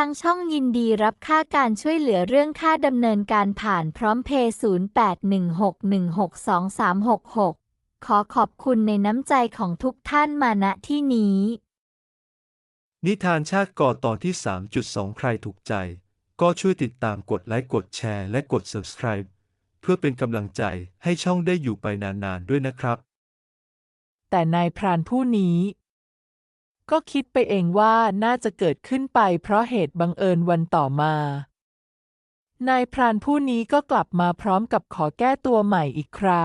ทางช่องยินดีรับค่าการช่วยเหลือเรื่องค่าดำเนินการผ่านพร้อมเพย์0816162366 ขอขอบคุณในน้ำใจของทุกท่านมาณที่นี้ นิทานชาติก่อตอนที่ 3.2 ใครถูกใจ ก็ช่วยติดตามกดไลค์กดแชร์และกด subscribe เพื่อเป็นกำลังใจให้ช่องได้อยู่ไปนานๆด้วยนะครับ แต่นายพรานผู้นี้ ก็คิดไปเองว่าน่าจะเกิดขึ้นไปเพราะเหตุบังเอิญวันต่อมา นายพรานผู้นี้ก็กลับมาพร้อมกับขอแก้ตัวใหม่อีกครา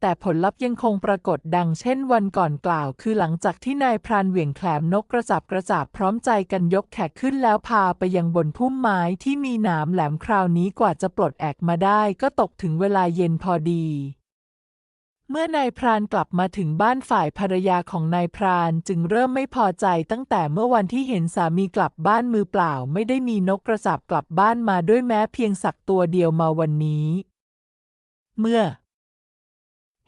แต่ผลลัพธ์ยังคงปรากฏดังเช่นวันก่อนกล่าว คือหลังจากที่นายพรานเหวี่ยงแขลมนกกระจับกระจาบพร้อมใจกันยกแขกขึ้นแล้วพาไปยังบนพุ่มไม้ที่มีหนามแหลมคราวนี้กว่าจะปลดแอกมาได้ก็ตกถึงเวลาเย็นพอดี เมื่อนายพรานกลับมาถึงบ้านฝ่ายภรรยาของนายพรานจึงเริ่มไม่พอใจตั้งแต่เมื่อวันที่เห็นสามีกลับบ้านมือเปล่า ไม่ได้มีนกกระสับกลับบ้านมาด้วยแม้เพียงสักตัวเดียวมาวันนี้ เมื่อ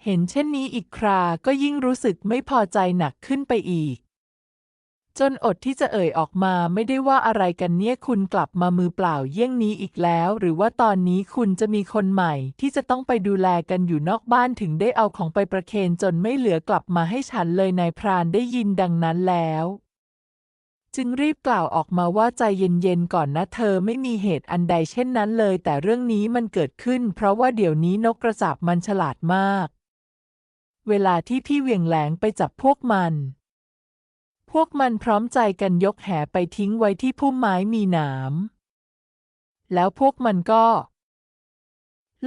เห็นเช่นนี้อีกคราก็ยิ่งรู้สึกไม่พอใจหนักขึ้นไปอีก จนอดที่จะเอ่ยออกมาไม่ได้ว่าอะไรกันเนี่ยคุณกลับมามือเปล่าเยี่ยงนี้อีกแล้ว หรือว่าตอนนี้คุณจะมีคนใหม่ ที่จะต้องไปดูแลกันอยู่นอกบ้านถึงได้เอาของไปประเคนจนไม่เหลือกลับมาให้ฉันเลยนายพรานได้ยินดังนั้นแล้ว จึงรีบกล่าวออกมาว่าใจเย็นๆก่อนนะเธอไม่มีเหตุอันใดเช่นนั้นเลย แต่เรื่องนี้มันเกิดขึ้น เพราะว่าเดี๋ยวนี้นกกระจาบมันฉลาดมาก เวลาที่พี่เวียงแหลงไปจับพวกมัน พวกมันพร้อมใจกันยกแหไปทิ้งไว้ที่พุ่มไม้มีหนาม แล้วพวกมันก็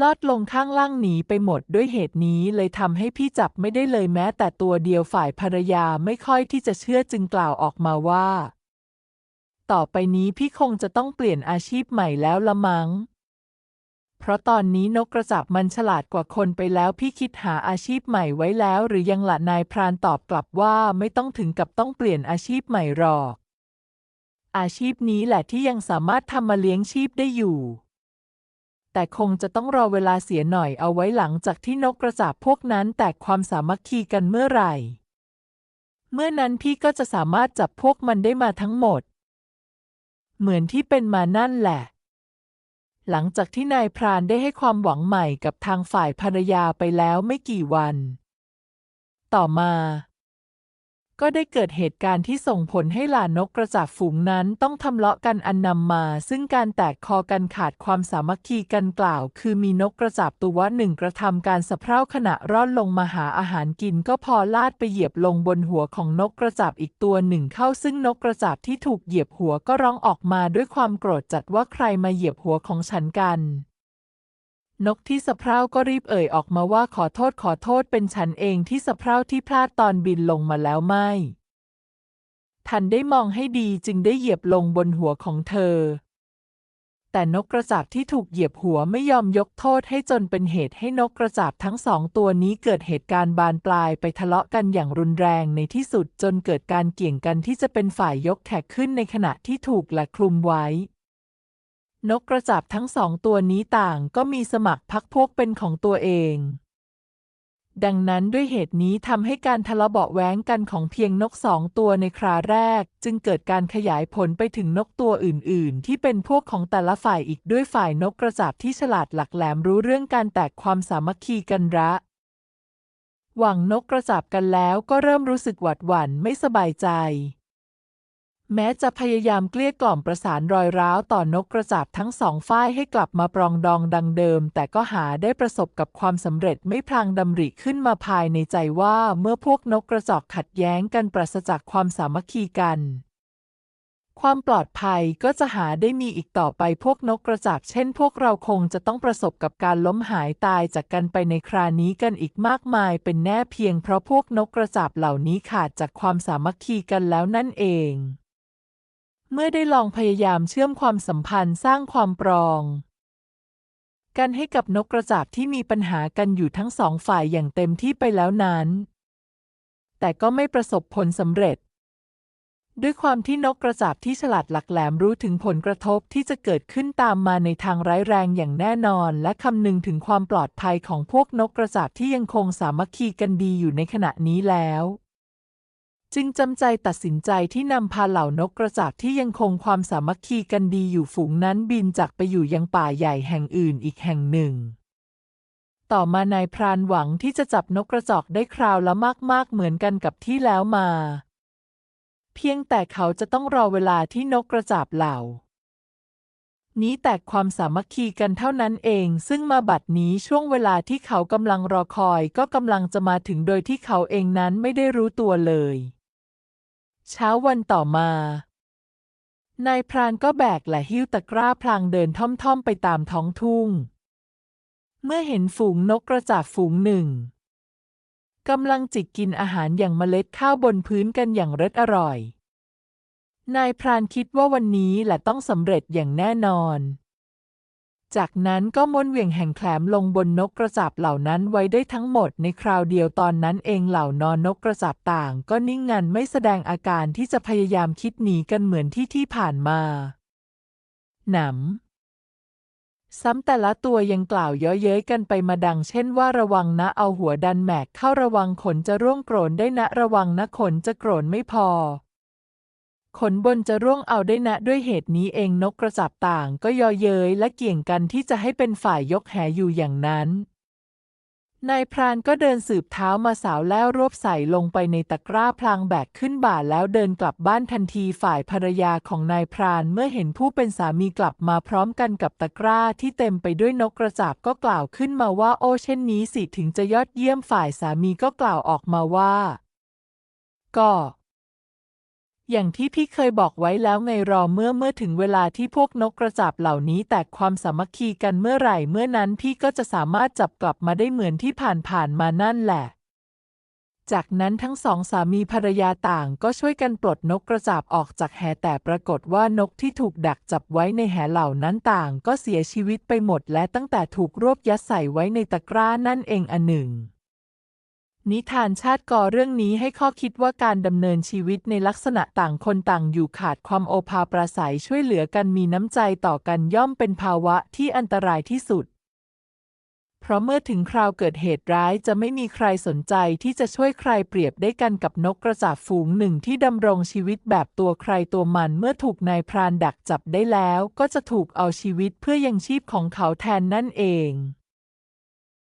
ลอดลงข้างล่างหนีไปหมดด้วยเหตุนี้เลยทำให้พี่จับไม่ได้เลยแม้ แต่ตัวเดียวฝ่ายภรรยาไม่ค่อยที่จะเชื่อจึงกล่าวออกมาว่า ต่อไปนี้พี่คงจะต้องเปลี่ยนอาชีพใหม่แล้วละมัง้ง เพราะตอนนี้นกกระจับมันฉลาดกว่าคนไปแล้วพี่คิดหาอาชีพใหม่ไว้แล้ว หรือยังละนายพรานตอบกลับว่าไม่ต้องถึงกับต้องเปลี่ยนอาชีพใหม่หรอก อาชีพนี้แหละที่ยังสามารถทำมาเลี้ยงชีพได้อยู่ แต่คงจะต้องรอเวลาเสียหน่อยเอาไว้หลังจากที่นกกระจาบพวกนั้นแตกความสามัคคีกันเมื่อไหร่ เมื่อนั้นพี่ก็จะสามารถจับพวกมันได้มาทั้งหมด เหมือนที่เป็นมานั่นแหละ หลังจากที่นายพรานได้ให้ความหวังใหม่กับทางฝ่ายภรรยาไปแล้วไม่กี่วัน ต่อมา ก็ได้เกิดเหตุการณ์ที่ส่งผลให้หลานนกกระจาบฝูงนั้นต้องทำเลาะกันอันนำมา ซึ่งการแตกคอกันขาดความสามัคคีกันกล่าว คือมีนกกระจาบตัวหนึ่งกระทำการสะเพร่าขณะร่อนลงมาหาอาหารกิน ก็พอลาดไปเหยียบลงบนหัวของนกกระจาบอีกตัวหนึ่งเข้าซึ่งนกกระจาบที่ถูกเหยียบหัวก็ร้องออกมาด้วยความโกรธจัดว่าใครมาเหยียบหัวของฉันกัน นกที่สะเพร่าก็รีบเอ่ยออกมาว่าขอโทษขอโทษเป็นฉันเองที่สะเพร่าที่พลาดตอนบินลงมาแล้วไม่ ทันได้มองให้ดีจึงได้เหยียบลงบนหัวของเธอ แต่นกกระจาบที่ถูกเหยียบหัวไม่ยอมยกโทษให้จนเป็นเหตุให้นกกระจาบทั้งสองตัวนี้เกิดเหตุการณ์บานปลายไปทะเลาะกันอย่างรุนแรงในที่สุดจนเกิดการเกี่ยงกันที่จะเป็นฝ่ายยกแขกขึ้นในขณะที่ถูกและคลุมไว้ นกกระจาบทั้งสองตัวนี้ต่างก็มีสมัครพักพวกเป็นของตัวเอง ดังนั้นด้วยเหตุนี้ทำให้การทะเลาะเบาะแว้งกันของเพียงนกสองตัวในคราแรก จึงเกิดการขยายผลไปถึงนกตัวอื่น ๆ ที่เป็นพวกของแต่ละฝ่ายอีกด้วยฝ่ายนกกระจาบที่ฉลาดหลักแหลมรู้เรื่องการแตกความสามัคคีกันระหวังนกกระจาบกันแล้วก็เริ่มรู้สึกหวาดหวั่นไม่สบายใจ แม้จะพยายามเกลี้ยกล่อมประสานรอยร้าวต่อนกกระจาบทั้งสองฝ่ายให้กลับมาปรองดองดังเดิม แต่ก็หาได้ประสบกับความสำเร็จไม่พลางดำริขึ้นมาภายในใจว่าเมื่อพวกนกกระจอกขัดแย้งกันปราศจากความสามัคคีกัน ความปลอดภัยก็จะหาได้มีอีกต่อไปพวกนกกระจาบเช่น พวกเราคงจะต้องประสบกับการล้มหายตายจากกันไปในครานี้กันอีกมากมายเป็นแน่เพียงเพราะพวกนกกระจาบเหล่านี้ขาดจากความสามัคคีกันแล้วนั่นเอง เมื่อได้ลองพยายามเชื่อมความสัมพันธ์สร้างความปรอง กันให้กับนกกระจาบที่มีปัญหากันอยู่ทั้งสองฝ่ายอย่างเต็มที่ไปแล้วนั้น แต่ก็ไม่ประสบผลสำเร็จ ด้วยความที่นกกระจาบที่ฉลาดหลักแหลมรู้ถึงผลกระทบที่จะเกิดขึ้นตามมาในทางร้ายแรงอย่างแน่นอน และคำนึงถึงความปลอดภัยของพวกนกกระจาบที่ยังคงสามัคคีกันดีอยู่ในขณะนี้แล้ว จึงจำใจตัดสินใจที่นำพาเหล่านกกระจาบที่ยังคงความสามัคคีกันดีอยู่ฝูงนั้นบินจากไปอยู่ยังป่าใหญ่แห่งอื่นอีกแห่งหนึ่ง ต่อมานายพรานหวังที่จะจับนกกระจอกได้คราวละมาก ๆ เหมือนกันกับที่แล้วมา เพียงแต่เขาจะต้องรอเวลาที่นกกระจาบเหล่า นี้แตกความสามัคคีกันเท่านั้นเอง ซึ่งมาบัดนี้ช่วงเวลาที่เขากำลังรอคอยก็กำลังจะมาถึงโดยที่เขาเองนั้นไม่ได้รู้ตัวเลย เช้าวันต่อมา นายพรานก็แบกและหิ้วตะกร้าพลางเดินท่อมๆไปตามท้องทุ่ง เมื่อเห็นฝูงนกกระจาบฝูงหนึ่งกำลังจิกกินอาหารอย่างเมล็ดข้าวบนพื้นกันอย่างเร็ดอร่อย นายพรานคิดว่าวันนี้แหละต้องสำเร็จอย่างแน่นอน จากนั้นก็ม้วนเหวี่ยงแห่งแคลมลงบนนกกระจาบเหล่านั้นไว้ได้ทั้งหมดในคราวเดียวตอนนั้นเองเหล่านอนนกกระจาบต่าง ก็นิ่งงันไม่แสดงอาการที่จะพยายามคิดหนีกันเหมือนที่ที่ผ่านมาหนำซ้ำแต่ละตัวยังกล่าวเย้อเย้ยกันไปมาดังเช่นว่าระวังนะเอาหัวดันแหมกเข้าระวังขนจะร่วงโกรนได้นะระวังนะขนจะโกรนไม่พอ ขนบนจะร่วงเอาได้นะด้วยเหตุนี้เองนกกระจับต่างก็ยอเย้ยและเกี่ยงกันที่จะให้เป็นฝ่ายยกแหอยู่อย่างนั้นนายพรานก็เดินสืบเท้ามาสาวแล้วรวบใส่ลงไปในตะกร้าพลางแบกขึ้นบ่าแล้วเดินกลับบ้านทันทีฝ่ายภรรยาของนายพรานเมื่อเห็นผู้เป็นสามีกลับมาพร้อมกันกับตะกร้าที่เต็มไปด้วยนกกระจาบก็กล่าวขึ้นมาว่าโอ้เช่นนี้สิถึงจะยอดเยี่ยมฝ่ายสามีก็กล่าวออกมาว่า ก็ อย่างที่พี่เคยบอกไว้แล้วไงรอเมื่อเมื่อถึงเวลาที่พวกนกกระจาบเหล่านี้แตกความสามัคคีกันเมื่อไหร่เมื่อนั้นพี่ก็จะสามารถจับกลับมาได้เหมือนที่ผ่านๆมานั่นแหละ จากนั้นทั้งสองสามีภรรยาต่างก็ช่วยกันปลดนกกระจาบออกจากแหแต่ปรากฏว่านกที่ถูกดักจับไว้ในแหเหล่านั้นต่างก็เสียชีวิตไปหมดและตั้งแต่ถูกรวบยัดใส่ไว้ในตะกร้านั่นเองอันหนึ่ง นิทานชาติกอเรื่องนี้ให้ข้อคิดว่าการดำเนินชีวิตในลักษณะต่างคนต่างอยู่ขาดความโอภาปราศัยช่วยเหลือกันมีน้ำใจต่อกันย่อมเป็นภาวะที่อันตรายที่สุด เพราะเมื่อถึงคราวเกิดเหตุร้ายจะไม่มีใครสนใจที่จะช่วยใครเปรียบได้กันกับนกกระจาบฝูงหนึ่งที่ดำรงชีวิตแบบตัวใครตัวมันเมื่อถูกนายพรานดักจับได้แล้ว ก็จะถูกเอาชีวิตเพื่อยังชีพของเขาแทนนั่นเอง